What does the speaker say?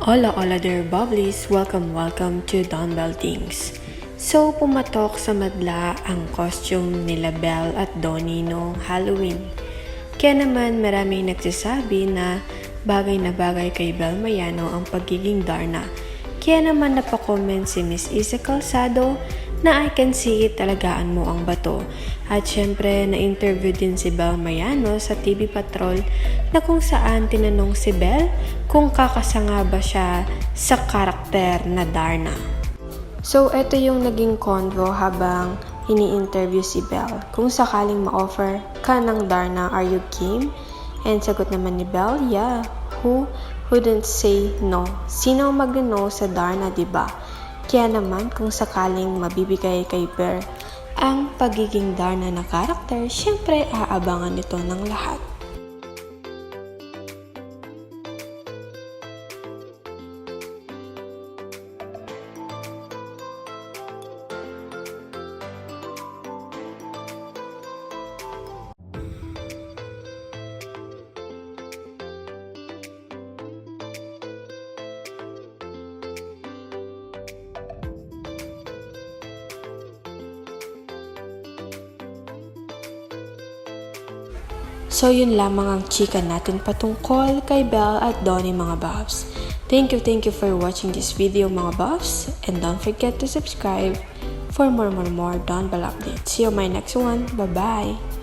Hola, hola there, bubblies! Welcome, welcome to Don Bell Things. So, pumatok sa madla ang costume nila Belle at Donnie noong Halloween. Kaya naman maraming nagsasabi na bagay na bagay kay Belle Mayano ang pagiging Darna. Kaya naman napacomment si Miss Isa Calzado na I can see it talagaan mo ang bato. At syempre, na-interview din si Belle Mayano sa TV Patrol na kung saan tinanong si Belle kung kakasanga ba siya sa karakter na Darna. So, ito yung naging convo habang ini-interview si Belle. Kung sakaling ma-offer ka ng Darna, are you game? And sagot naman ni Belle, yeah. Who wouldn't say no? Sino mag-no sa Darna, di ba? Kaya naman, kung sakaling mabibigay kay Bear ang pagiging Darna na karakter, syempre aabangan nito ng lahat. So yun lamang ang chika natin patungkol kay Belle at Donnie mga buffs. Thank you, thank you for watching this video mga buffs. And don't forget to subscribe for more, more, more Don Bell updates. See you my next one. Bye-bye!